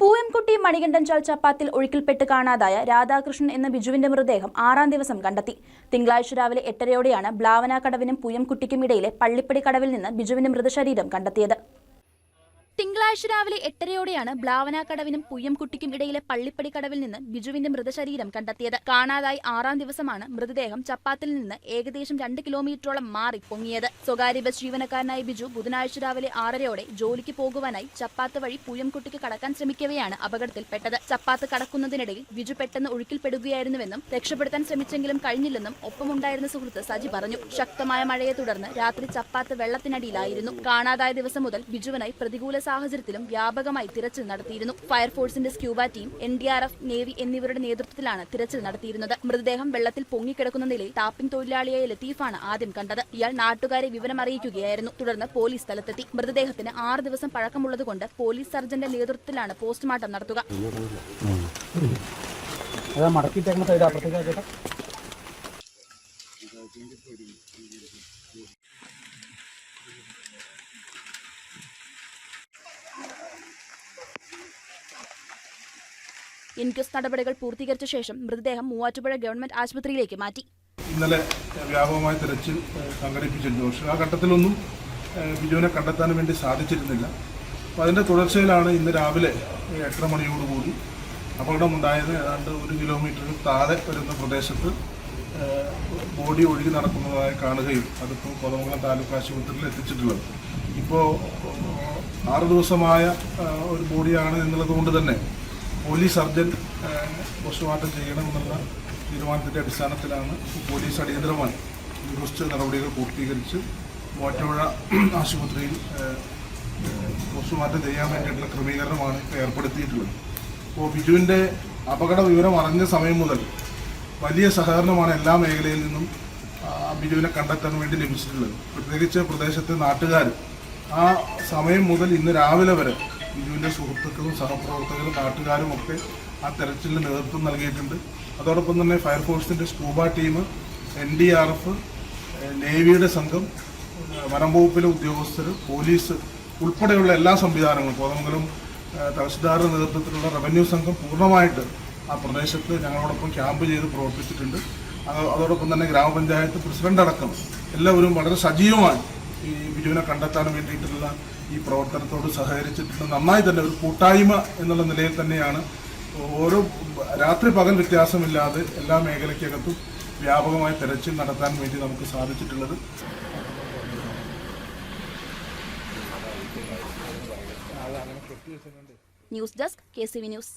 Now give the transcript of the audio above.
പൂയംകുട്ടി മണികണ്ഠൻചാൽ ചപ്പാത്തിൽ ഒഴുക്കിൽപ്പെട്ട് കാണാതായ രാധാകൃഷ്ണൻ എന്ന ബിജുവിന്റെ മൃതദേഹം ആറാം ദിവസം കണ്ടെത്തി. തിങ്കളാഴ്ച രാവിലെ എട്ടരയോടെയാണ് ബ്ലാവന കടവിനും പൂയംകുട്ടിക്കും ഇടയിലെ പള്ളിപ്പടി കടവിൽ നിന്ന് ബിജുവിന്റെ മൃതശരീരം കണ്ടെത്തിയത്. തിങ്കളാഴ്ച രാവിലെ എട്ടരയോടെയാണ് ബ്ലാവന കടവിനും പുയ്യംകുട്ടിക്കും ഇടയിലെ പള്ളിപ്പടി കടവിൽ നിന്ന് ബിജുവിന്റെ മൃതശരീരം കണ്ടെത്തിയത്. കാണാതായി ആറാം ദിവസമാണ് മൃതദേഹം ചപ്പാത്തിൽ നിന്ന് ഏകദേശം രണ്ട് കിലോമീറ്ററോളം മാറി പൊങ്ങിയത്. സ്വകാര്യ ബസ് ജീവനക്കാരനായ ബിജു ബുധനാഴ്ച രാവിലെ ആറരയോടെ ജോലിക്ക് പോകുവാനായി ചപ്പാത്ത് വഴി പുയ്യംകുട്ടിക്ക് കടക്കാൻ ശ്രമിക്കവെയാണ് അപകടത്തിൽപ്പെട്ടത്. ചപ്പാത്ത് കടക്കുന്നതിനിടയിൽ ബിജു പെട്ടെന്ന് ഒഴുക്കിൽപ്പെടുകയായിരുന്നുവെന്നും രക്ഷപ്പെടുത്താൻ ശ്രമിച്ചെങ്കിലും കഴിഞ്ഞില്ലെന്നും ഒപ്പമുണ്ടായിരുന്ന സുഹൃത്ത് സജി പറഞ്ഞു. ശക്തമായ മഴയെ തുടർന്ന് രാത്രി ചപ്പാത്ത് വെള്ളത്തിനടിയിലായിരുന്നു. കാണാതായ ദിവസം മുതൽ ബിജുവിനായി പ്രതികൂല സാഹചര്യത്തിലും വ്യാപകമായി തിരച്ചിൽ നടത്തിയിരുന്നു. ഫയർഫോഴ്സിന്റെ scuba team N D R F navy എന്നിവരുടെ നേതൃത്വത്തിലാണ് തിരച്ചിൽ നടത്തിയിരുന്നത്. മൃതദേഹം വെള്ളത്തിൽ പൊങ്ങിക്കിടക്കുന്ന നിലയിൽ ടാപ്പിംഗ് തൊഴിലാളിയായ ലത്തീഫാണ് ആദ്യം കണ്ടത്. ഇയാൾ നാട്ടുകാരെ വിവരമറിയിക്കുകയായിരുന്നു. തുടർന്ന് പോലീസ് സ്ഥലത്തെത്തി. മൃതദേഹത്തിന് ആറ് ദിവസം പഴക്കമുള്ളതുകൊണ്ട് പോലീസ് സർജന്റെ നേതൃത്വത്തിലാണ് പോസ്റ്റ്മോർട്ടം നടത്തുക. ഇൻക്വസ്റ്റ് നടപടികൾ പൂർത്തീകരിച്ച ശേഷം മൃതദേഹം മൂവാറ്റുപുഴ ഗവൺമെന്റ് ആശുപത്രിയിലേക്ക് മാറ്റി. ഇന്നലെ വ്യാപകമായ തെരച്ചിൽ സംഘടിപ്പിച്ചിരുന്നു. പക്ഷേ ആ ഘട്ടത്തിലൊന്നും ബിജുവിനെ കണ്ടെത്താൻ വേണ്ടി സാധിച്ചിരുന്നില്ല. അപ്പോൾ അതിന്റെ തുടർച്ചയിലാണ് ഇന്ന് രാവിലെ എട്ടര മണിയോടുകൂടി അപകടമുണ്ടായത് ഏതാണ്ട് ഒരു കിലോമീറ്ററിന് താഴെ വരുന്ന പ്രദേശത്ത് ബോഡി ഒഴുകി നടക്കുന്നതായി കാണുകയും അതിപ്പോൾ കൊതമംഗലം താലൂക്ക് ആശുപത്രിയിൽ എത്തിച്ചിട്ടുള്ളത്. ഇപ്പോൾ ആറ് ദിവസമായ ഒരു ബോഡിയാണ് എന്നുള്ളത് കൊണ്ട് തന്നെ പോലീസ് സർജൻ പോസ്റ്റ്മോർട്ടം ചെയ്യണമെന്നുള്ള തീരുമാനത്തിന്റെ അടിസ്ഥാനത്തിലാണ് പോലീസ് അടിയന്തരമായി ഇൻക്വസ്റ്റ് നടപടികൾ പൂർത്തീകരിച്ച് മൂവാറ്റുപുഴ ആശുപത്രിയിൽ പോസ്റ്റ്മോർട്ടം ചെയ്യാൻ വേണ്ടിയിട്ടുള്ള ക്രമീകരണമാണ് ഏർപ്പെടുത്തിയിട്ടുള്ളത്. അപ്പോൾ ബിജുവിന്റെ അപകട വിവരം അറിഞ്ഞ സമയം മുതൽ വലിയ സഹകരണമാണ് എല്ലാ മേഖലയിൽ നിന്നും ബിജുവിനെ കണ്ടെത്താൻ വേണ്ടി ലഭിച്ചിട്ടുള്ളത്. പ്രത്യേകിച്ച് പ്രദേശത്തെ നാട്ടുകാർ ആ സമയം മുതൽ ഇന്ന് രാവിലെ വരെ ബിജുവിന്റെ സുഹൃത്തുക്കളും സഹപ്രവർത്തകരും നാട്ടുകാരും ഒക്കെ ആ തെരച്ചിലിന് നേതൃത്വം നൽകിയിട്ടുണ്ട്. അതോടൊപ്പം തന്നെ ഫയർഫോഴ്സിന്റെ scuba team N D R F നേവിയുടെ സംഘം വനം വകുപ്പിലെ ഉദ്യോഗസ്ഥർ പോലീസ് ഉൾപ്പെടെയുള്ള എല്ലാ സംവിധാനങ്ങളും കോതമംഗലം തഹസിൽദാരുടെ നേതൃത്വത്തിലുള്ള റവന്യൂ സംഘം പൂർണമായിട്ട് ആ പ്രദേശത്ത് ഞങ്ങളോടൊപ്പം ക്യാമ്പ് ചെയ്ത് പ്രവർത്തിച്ചിട്ടുണ്ട്. അതോടൊപ്പം തന്നെ ഗ്രാമപഞ്ചായത്ത് പ്രസിഡന്റ് അടക്കം എല്ലാവരും വളരെ സജീവമായി ഈ ബിജുവിനെ കണ്ടെത്താൻ വേണ്ടിയിട്ടുള്ള ഈ പ്രവർത്തനത്തോട് സഹകരിച്ചിട്ടുള്ള നന്നായി തന്നെ ഒരു കൂട്ടായ്മ എന്നുള്ള നിലയിൽ തന്നെയാണ്. ഓരോ രാത്രി പകൽ വ്യത്യാസമില്ലാതെ എല്ലാ മേഖലയ്ക്കകത്തും വ്യാപകമായ തെരച്ചിൽ നടത്താൻ വേണ്ടി നമുക്ക് സാധിച്ചിട്ടുള്ളത്. News desk K C V news.